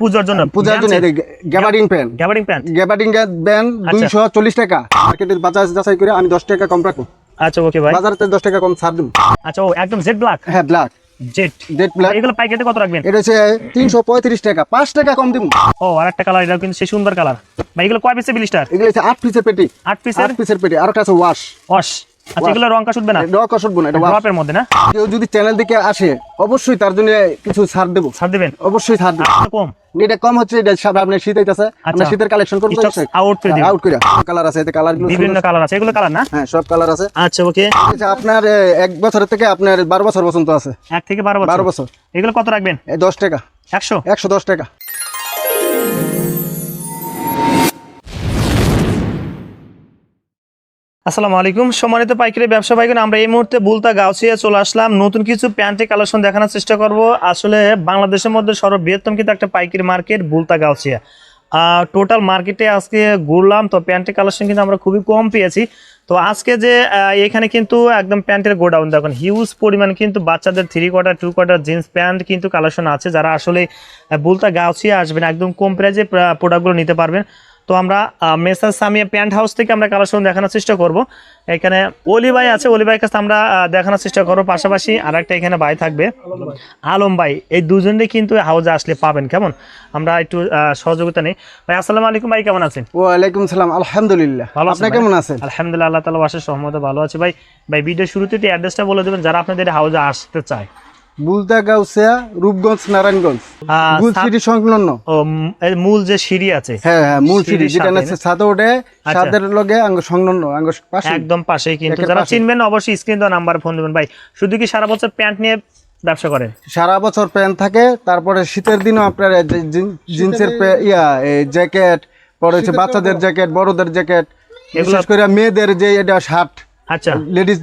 পূজার জন্য পূজার জন্য গ্যাবার্ডিং প্যান্ট গ্যাবার্ডিং ব্যান্ড আচ্ছা। দুইশো চল্লিশ টাকা। মার্কেটের বাজার যাচাই করে আমি দশ টাকা কম রাখব। আচ্ছা ওকে ভাই বাজারতে দশ টাকা কম ছাড় দেবো। আচ্ছা ও একদম জেড ব্ল্যাক হ্যাঁ ব্ল্যাক জেড জেড ব্ল্যাক এগুলো পাইকারিতে কত রাখবেন? এটা হচ্ছে তিনশো পঁয়ত্রিশ টাকা। পাঁচ টাকা কম দিব। ও আর একটা কালার এটা কিন্তু সেই সুন্দর কালার ভাই এগুলো কয় পিসে বিলিস্টার? এগুলো হচ্ছে আট পিসের পেটি। আট পিসের আট পিসের পেটি। আর একটা আছে ওয়াশ অস আচ্ছা এগুলো রং কাশ না? না এটা wash। ড্রপের মধ্যে না? কেউ যদি চ্যানেল দিকে আসে অবশ্যই তার জন্য কিছু ছাড় দেবো। ছাড় দিবেন? অবশ্যই ছাড় দেবো। কম? এটা কম হচ্ছে এটা সামনে আপনার শীত আইতাছে। আমরা আচ্ছা। শীতের কালেকশন করব out করে। আউট করে। কালার আছে এতে কালারগুলো বিভিন্ন কালার আছে। এগুলো কালার না? হ্যাঁ সব কালার আছে। আচ্ছা ওকে আচ্ছা, আপনার এক বছরের থেকে আপনার বারো বছর পর্যন্ত আছে। এক থেকে বারো বারো বছর। বছর এগুলো কত রাখবেন? এই দশ টাকা। একশো? একশো দশ টাকা। আসসালামু আলাইকুম। সম্মানিত পাইকারি ব্যবসা ভাইগণ, আমরা এই মুহূর্তে বুলতা গাউছিয়া চলে আসলাম। নতুন কিছু প্যান্টের কালেকশন দেখানোর চেষ্টা করব। আসলে বাংলাদেশের মধ্যে সর্ববৃহত্তম কিন্তু একটা পাইকারি মার্কেট বুলতা গাউছিয়া। টোটাল মার্কেটে আজকে ঘুরলাম, তো প্যান্টের কালেকশন কিন্তু আমরা খুবই কম পেয়েছি। তো আজকে যে এখানে কিন্তু একদম প্যান্টের গোডাউন, দেখুন হিউজ পরিমাণ কিন্তু বাচ্চাদের three quarter two quarter jeans pant কিন্তু কালেকশন আছে। যারা আসলে বুলতা গাউছিয়া আসবেন, একদম কম প্রাইজে প্রোডাক্টগুলো নিতে পারবেন। তো আমরা মেসার সামিয়া প্যান্ট হাউস থেকে আমরা কালেকশন দেখানোর চেষ্টা করব। এখানে অলি ভাই আছে অলি ভাইয়ের কাছে আমরা দেখানোর চেষ্টা করব। পাশাপাশি আর একটা এখানে ভাই থাকবে আলম ভাই। এই দুজনে কিন্তু হাউজে আসলে পাবেন কেমন? আমরা একটু সহযোগিতা নেই। ভাই আসসালামু আলাইকুম ভাই কেমন আছেন? ওয়ালাইকুম সালাম আলহামদুলিল্লাহ। ভালো আপনি কেমন আছেন? আলহামদুলিল্লাহ আল্লাহ তালা বাসার সহমতে ভালো আছে। ভাই ভাই ভিডিও শুরুতে একটু অ্যাড্রেসটা বলে দেবেন যারা আপনাদের হাউজে আসতে চায়। বুলদা গাউসিয়া রূপগঞ্জ নারায়ণগঞ্জ। আহ, গুল সংলগ্ন। ও উম, এই মূল যে সিঁড়ি আছে। হ্যাঁ হ্যাঁ মূল সিটি যেটা সাথে ছাদে ওঠে আচ্ছা। ছাদের লগে আঙ্গ সংলগ্ন আঙ্গ পাশে একদম পাশেই কিন্তু। যারা চিনবেন অবশ্যই স্ক্রিন দেওয়া নাম্বার ফোন দেবেন। ভাই শুধু কি সারা বছর প্যান্ট নিয়ে ব্যবসা করেন? সারা বছর প্যান্ট থাকে তারপরে শীতের দিনও আপনার জিন্সের ইয়া জ্যাকেট পরে হচ্ছে বাচ্চাদের জ্যাকেট বড়দের জ্যাকেট বিশেষ করে মেয়েদের যে এটা শার্ট আচ্ছা। লেডিস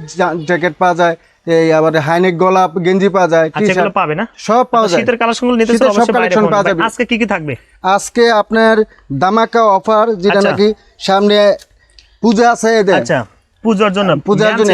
জ্যাকেট পাওয়া যায়। এই আবার হাইনেক গোলাপ গেঞ্জি পাওয়া যায় আচ্ছা পাবে না? সব পাওয়া যায়। শীতের কালেকশনগুলো নিতে শীতের সব পাওয়া যাবে। আজকে কি কি থাকবে? আজকে আপনার দামাকা অফার যেটা আচ্ছা। নাকি সামনে পূজা আছে এদের। আচ্ছা পূজার জন্য। পূজার জন্য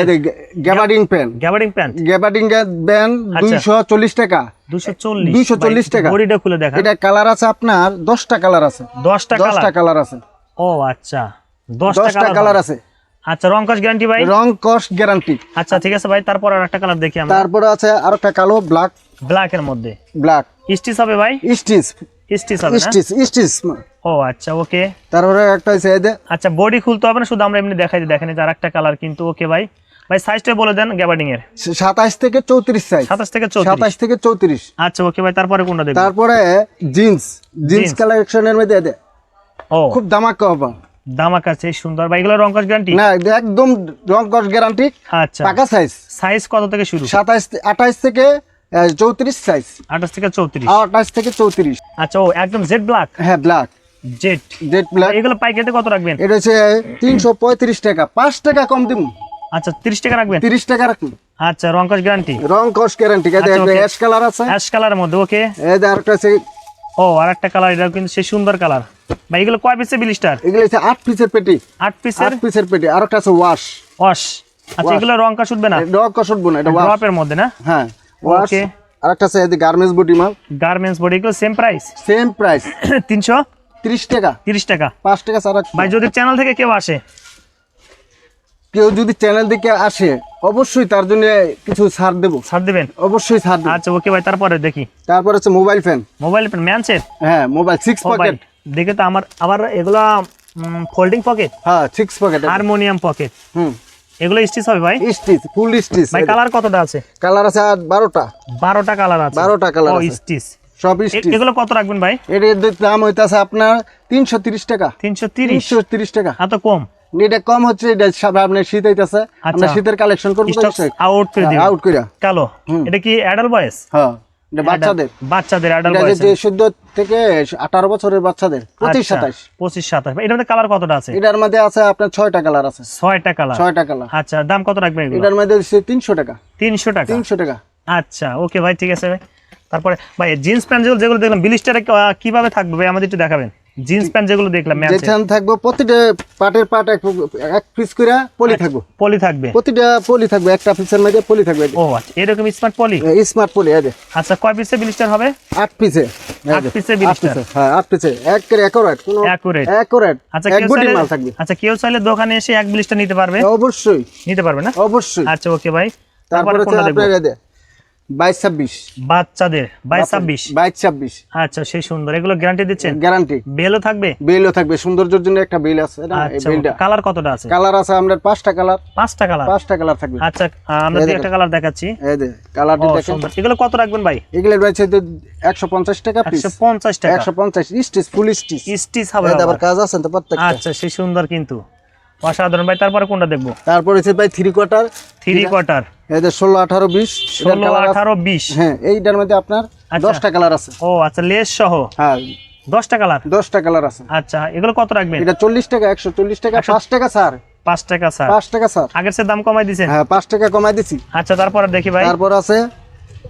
gabardine pant. Gabardine pant. Gabardine আচ্ছা। দুইশো চল্লিশ টাকা। 240 240 টাকা। বডিটা খুলে দেখা এটা কালার আছে আপনার দশটা কালার আছে। 10টা দশটা কালার? কালার আছে। ও আচ্ছা। 10টা দশটা কালার কালার আছে। আচ্ছা রং কস গ্যারান্টি ভাই? রং কস্ট গ্যারান্টি আচ্ছা ঠিক আছে ভাই তারপর আর একটা কালার দেখি আমরা। তারপরে আছে আর একটা কালো ব্ল্যাক ব্ল্যাক এর মধ্যে। ব্ল্যাক স্টিচ হবে ভাই? স্টিচ স্টিচ হবে স্টিচ স্টিচ ও আচ্ছা ওকে তারপরে একটা আছে এই আচ্ছা বডি খুলতে হবে না শুধু আমরা এমনি দেখাই দিই। দেখেন যে আরেকটা কালার কিন্তু ওকে ভাই। ভাই সাইজটা বলে দেন গ্যাবার্ডিং এর। সাতাশ থেকে চৌত্রিশ সাইজ 27 থেকে 34 সাতাশ থেকে চৌত্রিশ। আচ্ছা ওকে ভাই তারপরে কোনটা দেখব? তারপরে জিন্স জিন্স। কালেকশনের মধ্যে দে ও। খুব দামাকা হবে। দামাক আছে সুন্দর। ভাই এগুলো রং কস গ্যারান্টি না একদম রং গ্যারান্টি আচ্ছা। পাকা সাইজ সাইজ কত থেকে শুরু? সাতাশ আঠাশ থেকে চৌত্রিশ সাইজ 28 থেকে 34 আঠাশ থেকে চৌত্রিশ। আচ্ছা ও একদম জেড ব্ল্যাক হ্যাঁ ব্ল্যাক জেড জেড ব্ল্যাক এগুলো পাইকারিতে কত রাখবেন? এটা হচ্ছে তিনশো পঁয়ত্রিশ টাকা। পাঁচ টাকা কম দিব। আচ্ছা 30 টাকা রাখবেন? তিরিশ টাকা রাখুন আচ্ছা রং কস গ্যারান্টি রং কস্ট গ্যারান্টি okay. অ্যাশ কালার আছে। অ্যাশ কালারের মধ্যে ওকে এই যে আরেকটা আছে। ও আরেকটা কালার এটা কিন্তু সেই সুন্দর কালার ভাই এগুলো কয় পিসে বিলিস্টার এগুলো হচ্ছে আট পিসের পেটি। আট পিসের আট পিসের পেটি। আর একটা আছে ওয়াশ ওয়াশ আচ্ছা এগুলো রং উঠবে না? না এটা ড্রপের মধ্যে না? হ্যাঁ ওয়াশ. আর একটা আছে এই গার্মেন্টস বডি মাল গার্মেন্টস বডি এগুলো সেম প্রাইস সেম প্রাইস তিনশো? ত্রিশ টাকা। তিরিশ টাকা। পাঁচ টাকা ছাড়া ভাই যদি চ্যানেল থেকে কেউ আসে? কেউ যদি চ্যানেল দিকে আসে অবশ্যই তার জন্য কিছু ছাড় দেবো। ছাড় দিবেন? অবশ্যই ছাড় দেবো। আচ্ছা ওকে ভাই তারপরে দেখি। তারপর হচ্ছে মোবাইল ফ্যান মোবাইল ফ্যান ম্যানসেট হ্যাঁ মোবাইল সিক্স পকেট দেখে তো আমার আবার এগুলা ফোল্ডিং পকেট হ্যাঁ সিক্স পকেট হারমোনিয়াম পকেট হুম। এগুলো স্টিচ হবে ভাই? স্টিচ ফুল স্টিচ ভাই কালার কতটা আছে? কালার আছে আর বারোটা। বারোটা কালার আছে। 12টা colour ও আছে। স্টিচ সব স্টিচ এগুলো কত রাখবেন ভাই? এটার দাম হইতাছে আপনার তিনশো তিরিশ টাকা। তিনশো তিরিশ? তিনশো তিরিশ টাকা। এত কম? এটা কম হচ্ছে এটা সামনে আপনার শীত হইতাছে। আমরা শীতের কালেকশন করব স্টক আউট করে দিবেন। আউট করে কালো। এটা কি অ্যাডাল বয়স? হ্যাঁ। এটা বাচ্চাদের? বাচ্চাদের অ্যাডাল বয়স যে চোদ্দ থেকে আঠারো বছরের বাচ্চাদের পঁচিশ আচ্ছা। সাতাশ পঁচিশ সাতাশ এটার মধ্যে কালার কতটা আছে? এটার মধ্যে আছে আপনার ছয়টা কালার আছে। ছয়টা কালার ছয়টা কালার আচ্ছা দাম কত রাখবেন এগুলো? এটার মধ্যে হচ্ছে তিনশো টাকা। তিনশো টাকা? তিনশো টাকা। আচ্ছা ওকে ভাই ঠিক আছে ভাই। তারপরে ভাই জিন্স প্যান্ট যেগুলো যেগুলো দেখলাম বিলিস্টারে কীভাবে থাকবে ভাই আমাদের একটু দেখাবেন। জিন্স প্যান্ট যেগুলো দেখলাম যেখানে থাকব প্রতিটা পাটের পাট এক এক পিস করে পলি থাকব। পলি থাকবে। প্রতিটা পলি থাকবে একটা পিসের মধ্যে পলি থাকবে। ও আচ্ছা এরকম স্মার্ট পলি? স্মার্ট পলি যে। আচ্ছা কয় পিসে ব্লিস্টার হবে? আট পিসে আট পিসে blister? হ্যাঁ আট পিসে এক করে অ্যাকোরেট কোনো Accurate। অ্যাকোরেট আচ্ছা এক কেউ গুটি চাইলে মাল থাকবে। আচ্ছা কেউ চাইলে দোকানে এসে এক ব্লিস্টার নিতে পারবে? অবশ্যই। নিতে পারবে না? অবশ্যই। আচ্ছা ওকে ভাই তারপরে আপনার বাইশ ছাব্বিশ। বাচ্চাদের বাইশ ছাব্বিশ। বাইশ ছাব্বিশ। আচ্ছা সেই সুন্দর। এগুলো গ্যারান্টি দিচ্ছেন? গ্যারান্টি। বেলও থাকবে? বেলও থাকবে। সৌন্দর্যের জন্য একটা বেল আছে না? এই বেলটা। কালার কতটা আছে? কালার আছে আপনার পাঁচটা কালার। পাঁচটা কালার? পাঁচটা কালার থাকবে। আচ্ছা আমরা একটা কালার দেখাচ্ছি। এই যে কালারটি দেখেন। সুন্দর। এগুলো কত রাখবেন ভাই? এগুলো রয়েছে একশো পঞ্চাশ টাকা পিস পঞ্চাশ টাকা। একশো পঞ্চাশ। Stitch full stitch. স্টিচ হবে আবার আবার। কাজ আছে তো প্রত্যেকটা? আচ্ছা সেই সুন্দর কিন্তু। অসাধারণ। ভাই তারপরে কোনটা দেখব? তারপর হচ্ছে ভাই থ্রি কোয়ার্টার থ্রি কোয়ার্টার এই যে ষোলো আঠারো বিশ ষোলো আঠারো বিশ। হ্যাঁ এইটার মধ্যে আপনার আচ্ছা। দশটা কালার আছে। ও আচ্ছা লেস সহ? হ্যাঁ। দশটা কালার দশটা কালার আছে। আচ্ছা এগুলো কত রাখবেন? এটা চল্লিশ টাকা একশো চল্লিশ টাকা পাঁচ টাকা স্যার পাঁচ টাকা স্যার পাঁচ টাকা স্যার আগের সে দাম কমাই দিছেন? হ্যাঁ পাঁচ টাকা কমাই দিছি। আচ্ছা তারপরে দেখি ভাই। তারপর আছে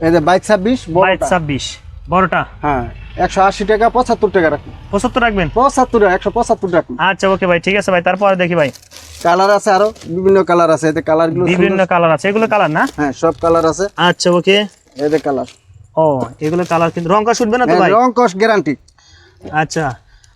এই যে বাইশ ছাব্বিশ বাইশ ছাব্বিশ বড়টা। হ্যাঁ। একশো আশি টাকা পঁচাত্তর টাকা রাখুন। পঁচাত্তর রাখবেন? পঁচাত্তর একশো পঁচাত্তর রাখুন। আচ্ছা ওকে ভাই ঠিক আছে ভাই তারপরে দেখি ভাই। কালার আছে আরও বিভিন্ন কালার আছে এতে কালারগুলো বিভিন্ন কালার আছে এগুলো কালার না? হ্যাঁ সব কালার আছে। আচ্ছা ওকে। এতে কালার। ও এগুলো কালার কিন্তু রং শুটবে না তো ভাই? রং কস গ্যারান্টি আচ্ছা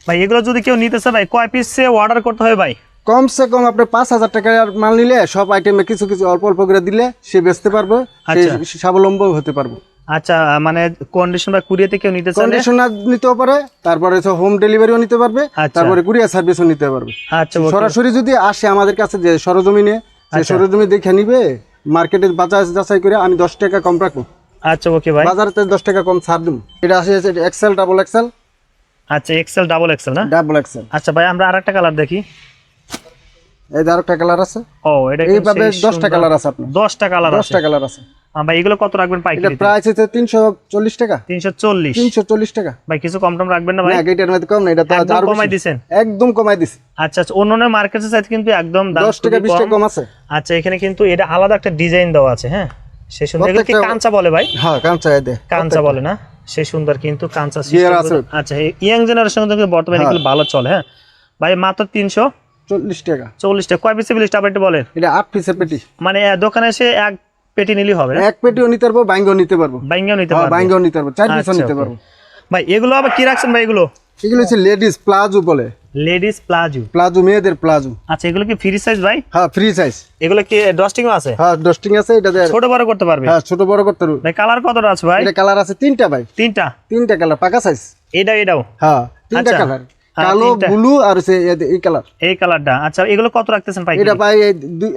ভাই এগুলো যদি কেউ নিতে চায় ভাই কয় পিস অর্ডার করতে হবে ভাই? কমসে কম আপনি পাঁচ হাজার টাকার মাল নিলে সব আইটেমে কিছু কিছু অল্প অল্প করে দিলে সে বেচতে পারবে আচ্ছা। স্বাবলম্বী হতে পারবে। আচ্ছা মানে কন্ডিশন বা কুরিয়াতে কেউ নিতে চাইলে? কন্ডিশনার নিতেও পারে তারপরে হোম ডেলিভারিও নিতে পারবে আচ্ছা। তারপরে কুরিয়ার সার্ভিসও নিতে পারবে। আচ্ছা সরাসরি যদি আসে আমাদের কাছে যে সরজমিনে আচ্ছা। যে সরজমি দেখে নিবে মার্কেটে বাজার যাচাই করে আমি দশ টাকা কম রাখব। আচ্ছা ওকে ভাই। বাজারেতে দশ টাকা কম ছাড় দেবো। এটা আসে এক্সেল ডাবল এক্সেল আচ্ছা এক্সেল ডাবল এক্সেল না? ডাবল এক্সেল আচ্ছা ভাই আমরা আরেকটা কালার দেখি। এই আরেকটা কালার আছে? ও এটা এইভাবে। কালার আছে আপনার। কালার আছে। কালার আছে। ভাই এগুলো কত রাখবেন এটা প্রাইস হচ্ছে তিনশো চল্লিশ টাকা। তিনশো চল্লিশ। তিনশো চল্লিশ টাকা। ভাই কিছু কম টম রাখবেন না ভাই? না এটার মধ্যে কম না এটা তো আরও কমাই। দিছেন? একদম কমাই দিছি। আচ্ছা অন্য অন্য মার্কেটের সাথে কিন্তু একদম দাম দশ টাকা খুবই বিশ টাকা কম। আছে। আচ্ছা এখানে কিন্তু এটা আলাদা একটা ডিজাইন দেওয়া আছে হ্যাঁ? সেই সুন্দর এগুলো কি কাঞ্চা বলে ভাই? হ্যাঁ কাঁচা দে কাঞ্চা বলে না? সেই সুন্দর কিন্তু আছে। আচ্ছা ইয়াং জেনারেশন কিন্তু বর্তমানে হ্যাঁ। এগুলো ভালো চলে হ্যাঁ? ভাই মাত্র তিনশো চল্লিশ টাকা। চল্লিশটা কয় পিসে বিলিশটা আবার একটু বলেন? এটা আট পিসের পেটি। মানে দোকানে এসে এক পেটি নিলেই হবে এক পেটিও নিতে পারব বাইঙ্গও নিতে পারব। বাইঙ্গাও নিতে হ্যাঁ পারবে। নিতে পারব চার পিসও আচ্ছা, নিতে পারব। ভাই এগুলো আবার কি রাখছেন ভাই এগুলো? এগুলো হচ্ছে লেডিস প্লাজো বলে। Ladies palazzo. প্লাজো মেয়েদের প্লাজো। আচ্ছা এগুলো কি ফ্রি সাইজ ভাই? হ্যাঁ ফ্রি সাইজ এগুলো কি ডস্টিং আছে? হ্যাঁ ডস্টিং আছে এটা ছোট বড় করতে পারবে? হ্যাঁ ছোট বড় করতে পারব। ভাই কালার কতটা আছে ভাই? এটা কালার আছে তিনটা ভাই। তিনটা? তিনটা কালার পাকা সাইজ এটা এটাও? হ্যাঁ তিনটা আচ্ছা। কালার হ্যাঁ, কালো ব্লু আর হচ্ছে এই কালার এই কালারটা আচ্ছা এগুলো কত রাখতেছেন ভাই এটা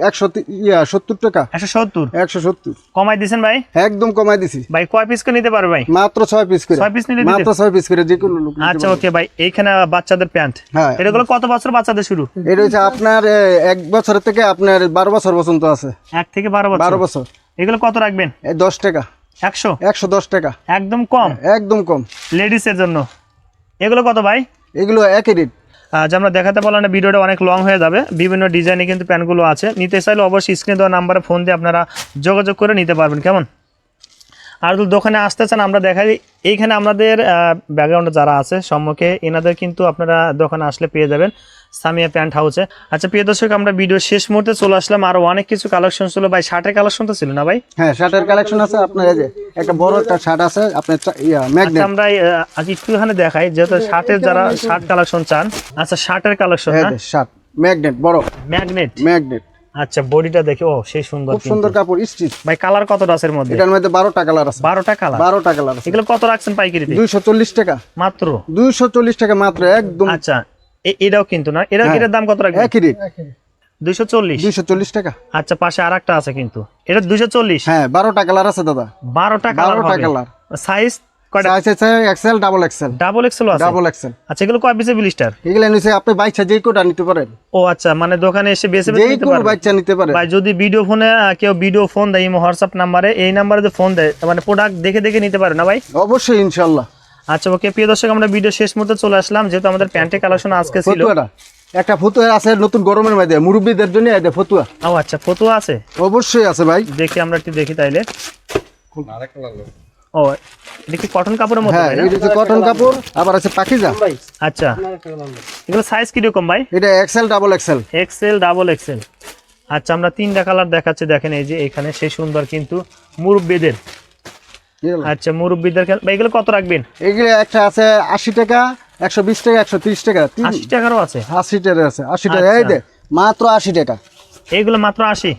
একশো তি- ইয়া সত্তর টাকা। একশো সত্তর? একশো সত্তর। কমাই দিছেন ভাই? একদম কমাই দিছি। ভাই কয় পিস করে নিতে পারবে ভাই? মাত্র ছয় পিস করে। ছয় পিস নিলে মাত্র ছয় পিস করে যে কোনো লোক আচ্ছা ওকে ভাই এইখানে বাচ্চাদের প্যান্ট। হ্যাঁ। এটাগুলো কত বছর বাচ্চাদের শুরু? এটা হচ্ছে আপনার এক বছরের থেকে আপনার বারো বছর পর্যন্ত আছে। এক থেকে বারো বছর? বারো বছর। এগুলো কত রাখবেন? এই দশ টাকা। একশো? একশো দশ টাকা। একদম কম? একদম কম। লেডিসের জন্য। এগুলো কত ভাই? এগুলো একই রেট আজ আমরা দেখাতে পারলাম না, ভিডিওটা অনেক লং হয়ে যাবে। বিভিন্ন ডিজাইনে কিন্তু প্যান্টগুলো আছে। নিতে চাইলে অবশ্যই স্ক্রিনে দেওয়া নাম্বারে ফোন দিয়ে আপনারা যোগাযোগ করে নিতে পারবেন। কেমন? আর যদি দোকানে আসতে চান, আমরা দেখাই। এইখানে আমাদের ব্যাকগ্রাউন্ডে যারা আছে, সম্মুখে, এনাদের কিন্তু আপনারা দোকানে আসলে পেয়ে যাবেন। সামিয়া প্যান্ট হাউসে। আচ্ছা প্রিয় দর্শক আমরা ভিডিও শেষ মুহূর্তে চলে আসলাম। আরও অনেক কিছু কালেকশন ছিল। ভাই শার্টের কালেকশন তো ছিল না ভাই? হ্যাঁ শার্টের কালেকশন আছে। আপনার এই যে একটা বড় একটা শার্ট আছে আপনার ইয়া আচ্ছা ম্যাগনেট আমরা আহ, আজ একটুখানি দেখাই যেহেতু শার্টের যারা শার্ট কালেকশন চান আচ্ছা শার্টের কালেকশন হ্যাঁ শার্ট ম্যাগনেট বড়। ম্যাগনেট? ম্যাগনেট। আচ্ছা বডিটা দেখে ও সেই সুন্দর খুব সুন্দর কাপড় স্টিচ। ভাই কালার কতটা আছে এর মধ্যে? এটার মধ্যে বারোটা কালার আছে। বারোটা কালার? বারোটা কালার আছে। এগুলো কত রাখছেন পাইকারিতে? দুইশো চল্লিশ টাকা। মাত্র? দুইশো চল্লিশ টাকা মাত্র একদম আচ্ছা এটাও কিন্তু না। এটা হ্যাঁ। এটার দাম কত রাখবেন? একই রেট দুইশো চল্লিশ। দুইশো চল্লিশ টাকা। আচ্ছা পাশে আর একটা আছে কিন্তু। এটা দুইশো চল্লিশ? হ্যাঁ বারোটা কালার আছে দাদা। বারোটা কালার বারোটা colour size XL double XL double XL আছে? ডাবল এক্সেল আচ্ছা এগুলো কয় পিসে বিলিস্টার এগুলো নিচে আপনি বাইচ্ছা যে কোটা নিতে পারেন। ও আচ্ছা মানে দোকানে এসে বেছে বেছে নিতে বাচ্চা নিতে পারে। ভাই যদি ভিডিও ফোনে কেউ ভিডিও ফোন দেয় হোয়াটসঅ্যাপ নাম্বারে এই নাম্বারে যে ফোন দেয় মানে প্রোডাক্ট দেখে দেখে নিতে পারে না ভাই? অবশ্যই ইনশাল্লাহ। আচ্ছা ওকে প্রিয় দর্শক আমরা ভিডিও শেষ মুহূর্তে চলে আসলাম। যেহেতু আমাদের প্যান্টের কালেকশন আজকে ছিল। একটা ফতুয়া আছে নতুন গরমের মধ্যে মুরব্বীদের জন্য এটা ফতুয়া। ও আচ্ছা ফতুয়া আছে? অবশ্যই আছে ভাই। দেখি আমরা একটু দেখি তাইলে। ও এটা কি কটন কাপড়ের মতো হ্যাঁ? এটা হচ্ছে কটন কাপড় আবার আছে পাখিজা আচ্ছা। এগুলো সাইজ কীরকম ভাই? এটা XL double XL XL double XL আচ্ছা আমরা তিনটা কালার দেখাচ্ছি দেখেন এই যে এখানে সেই সুন্দর কিন্তু মুরব্বীদের। আচ্ছা মুরব্বীদের খেল- এগুলো কত রাখবেন? এগুলো একটা আছে আশি টাকা একশো বিশ টাকা একশো তিরিশ টাকা। আশি টাকারও আছে? আশি টাকা আছে আশি টাকা। এই আচ্ছা। দে মাত্র আশি টাকা। এগুলো মাত্র আশি?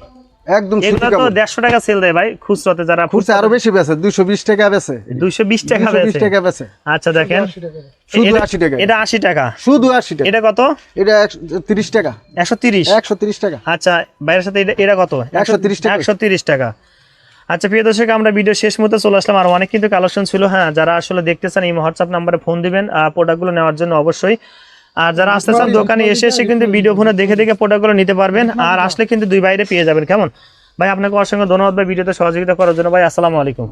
একদম এগুলো তো দেড়শো টাকা সেল দেয় ভাই খুচরাতে যারা খুচরা আরও বেশি বেছে দুইশো বিশ টাকা টাকা বেচে। টাকা আচ্ছা দেখেন। শুধু এটা- আশি টাকা। এটা আশি টাকা। শুধু আশি টাকা। এটা কত? এটা তিরিশ টাকা। একশো তিরিশ? একশো তিরিশ টাকা। আচ্ছা বাইরের সাথে এটা- এটা কত? 130 টাকা। একশো তিরিশ টাকা। আচ্ছা প্রিয় দর্শক আমরা ভিডিও শেষ মতো চলে আসলাম। আর অনেক কিন্তু কালেকশন ছিল। হ্যাঁ যারা আসলে দেখতে চান এই হোয়াটসঅ্যাপ নাম্বারে ফোন দিবেন প্রোডাক্টগুলো নেওয়ার জন্য অবশ্যই। আর যারা আসতে চান দোকানে এসে এসে কিন্তু ভিডিও ফোনে দেখে দেখে প্রোডাক্টগুলো নিতে পারবেন। আর আসলে কিন্তু দুই বাইরে পেয়ে যাবেন। কেমন? ভাই আপনাকে অসংখ্য ধন্যবাদ। ভাই ভিডিওতে সহযোগিতা করার জন্য। ভাই আসসালামু আলাইকুম।